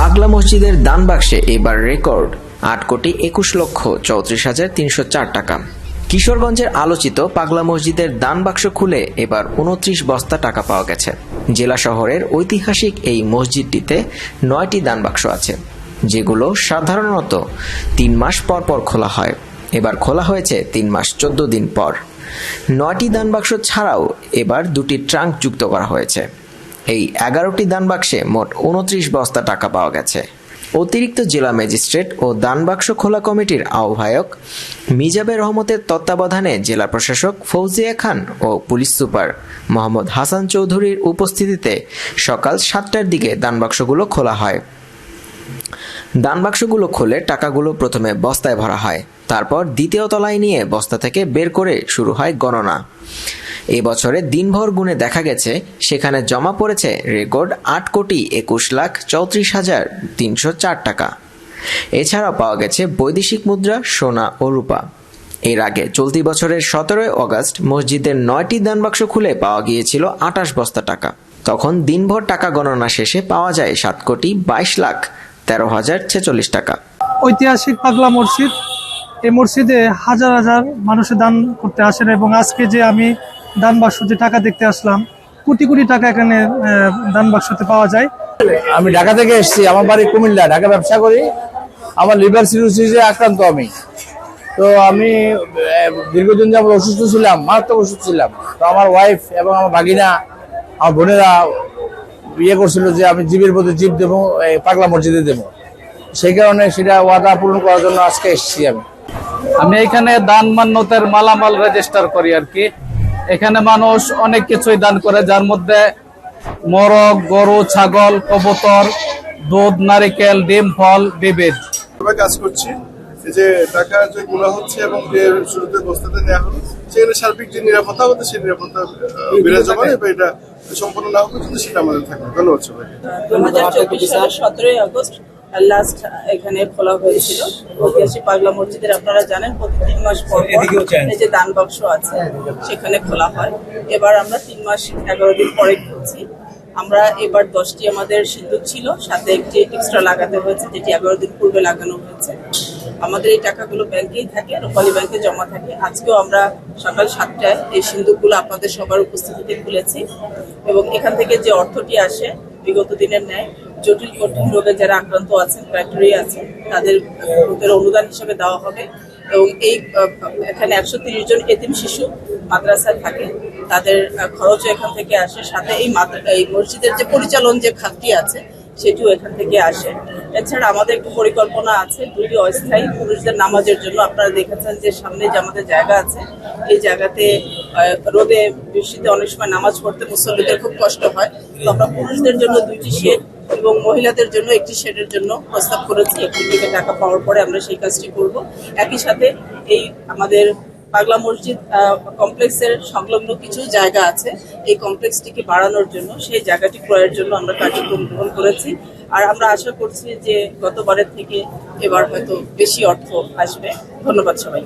পাগলা মসজিদের দান বাক্সে এবার রেকর্ড। আট কোটি একুশ লক্ষ চৌত্রিশ হাজার তিনশো চার টাকা। কিশোরগঞ্জের আলোচিত পাগলা মসজিদের দান বাক্স খুলে এবার উনত্রিশ বস্তা টাকা পাওয়া গেছে। জেলা শহরের ঐতিহাসিক এই মসজিদটিতে নয়টি দান বাক্স আছে, যেগুলো সাধারণত তিন মাস পর পর খোলা হয়। এবার খোলা হয়েছে তিন মাস চোদ্দ দিন পর। নয়টি দান বাক্স ছাড়াও এবার দুটি ট্রাঙ্ক যুক্ত করা হয়েছে। এই এগারোটি দান বাক্সে মোট উনত্রিশ বস্তা টাকা পাওয়া গেছে। অতিরিক্ত জেলা ম্যাজিস্ট্রেট ও দানবাক্স খোলা কমিটির আহ্বায়ক মিজাবের রহমতের তত্ত্বাবধানে জেলা প্রশাসক ফৌজিয়া খান ও পুলিশ সুপার মোহাম্মদ হাসান চৌধুরীর উপস্থিতিতে সকাল সাতটার দিকে দানবাক্সগুলো খোলা হয়। দান বাক্সগুলো খুলে টাকাগুলো প্রথমে বস্তায় ভরা হয়, তারপর দ্বিতীয় তলায় নিয়ে বস্তা থেকে বের করে শুরু হয় গণনা। এবছরে দিনভর গুণে দেখা গেছে, সেখানে জমা পড়েছে রেকর্ড আট কোটি একুশ লাখ চৌত্রিশ হাজার তিনশো চার টাকা। এছাড়াও পাওয়া গেছে বৈদেশিক মুদ্রা, সোনা ও রূপা। এর আগে চলতি বছরের সতেরোই অগস্ট মসজিদের নয়টি দানবাক্স খুলে পাওয়া গিয়েছিল আটাশ বস্তা টাকা। তখন দিনভর টাকা গণনা শেষে পাওয়া যায় সাত কোটি বাইশ লাখ তেরো হাজার ছেচল্লিশ টাকা। ঐতিহাসিক পাগলা মসজিদ। এই মসজিদে হাজার হাজার মানুষের দান করতে আসেন এবং আজকে যে আমি দান বাক্স যে টাকা দেখতে আসলাম। কোটি কোটি টাকা এখানে দান বাক্সতে পাওয়া যায়। আমি ঢাকা থেকে এসেছি আমার বাড়ি কুমিল্লা ঢাকা ব্যবসা করি। আমার লিভার সিরোসিসে আক্রান্ত আমি। তো আমি দীর্ঘদিন যাবত অসুস্থ ছিলাম মারাত্মক অসুস্থ ছিলাম। তো আমার ওয়াইফ এবং আমার ভাগিনা আমার বোনেরা ইয়ে করছিল যে আমি জীবের প্রতি জীব দেবো পাগলা মসজিদে দেবো। সেই কারণে সেটা ওয়াদা পূরণ করার জন্য আজকে এসেছি আমি। আমি এখানে দান মান্যতের মালামাল রেজিস্টার করি আর কি। এখানে মানুষ অনেক কিছুই দান করে যার মধ্যে মরগ গরু ছাগল কবুতর দুধ নারিকেল ডিম ফল বিবিধ। আমরা কাজ করছি। এই যে টাকা যে গুলা হচ্ছে এবং যে শুরুতে বস্তাতে নেওয়া হলো সেখানে সার্বিক যে নিরাপত্তা হতো সেই নিরাপত্তা বিরাজমান এবং এটা সম্পূর্ণ না হবে কিন্তু সেটা আমাদের থাকবে। ধন্যবাদ সবাইকে। দু হাজার চব্বিশ সতেরোই আগস্ট লাস্ট এখানে খোলা হয়েছিল। ঐতিহাসিক পাগলা মসজিদের আপনারা জানেন প্রতি তিন মাস পর এই যে দান বাক্স আছে সেখানে খোলা হয়। এবার আমরা তিন মাস এগারো দিন পরে খুলছি। আমরা এবার দশটি আমাদের সিন্দুক ছিল সাথে একটি এক্সট্রা লাগাতে হয়েছে যেটি এগারো দিন পূর্বে লাগানো হয়েছে। আমাদের এই টাকাগুলো ব্যাংকেই থাকে রূপালী ব্যাংকে জমা থাকে। আজকেও আমরা সকাল সাতটায় এই সিন্দুকগুলো আপনাদের সবার উপস্থিতিতে খুলেছি। এবং এখান থেকে যে অর্থটি আসে বিগত দিনের ন্যায় জটিল কঠিন রোগে যারা আক্রান্ত আছেন ফ্যাক্টরি আছেন, তাদের গ্রুপের অনুদান হিসেবে দেওয়া হবে। এবং এই এখানে একশো তিরিশ জন এতিম শিশু মাদ্রাসায় থাকে। তাদের খরচও এখান থেকে আসে। সাথে এই এই মসজিদের যে পরিচালন যে খাতটি আছে, সেটিও এখান থেকে আসে। এছাড়া আমাদের একটু পরিকল্পনা আছে, দুটি অস্থায়ী পুরুষদের নামাজের জন্য। আপনারা দেখেছেন যে সামনে যে আমাদের জায়গা আছে, এই জায়গাতে রোদে বৃষ্টিতে অনেক সময় নামাজ পড়তে মুসল্লিদের খুব কষ্ট হয়। তো আমরা পুরুষদের জন্য দুইটি শেড এবং মহিলাদের জন্য একটি শেডের জন্য প্রস্তাব করেছি, একটি থেকে টাকা পাওয়ার পরে আমরা সেই কাজটি করব। একই সাথে এই আমাদের পাগলা মসজিদ কমপ্লেক্সের সংলগ্ন কিছু জায়গা আছে। এই কমপ্লেক্সটিকে বাড়ানোর জন্য, সেই জায়গাটি ক্রয়ের জন্য আমরা কার্যক্রম গ্রহণ করেছি। আর আমরা আশা করছি যে গতবারের থেকে এবার হয়তো বেশি অর্থ আসবে। ধন্যবাদ সবাই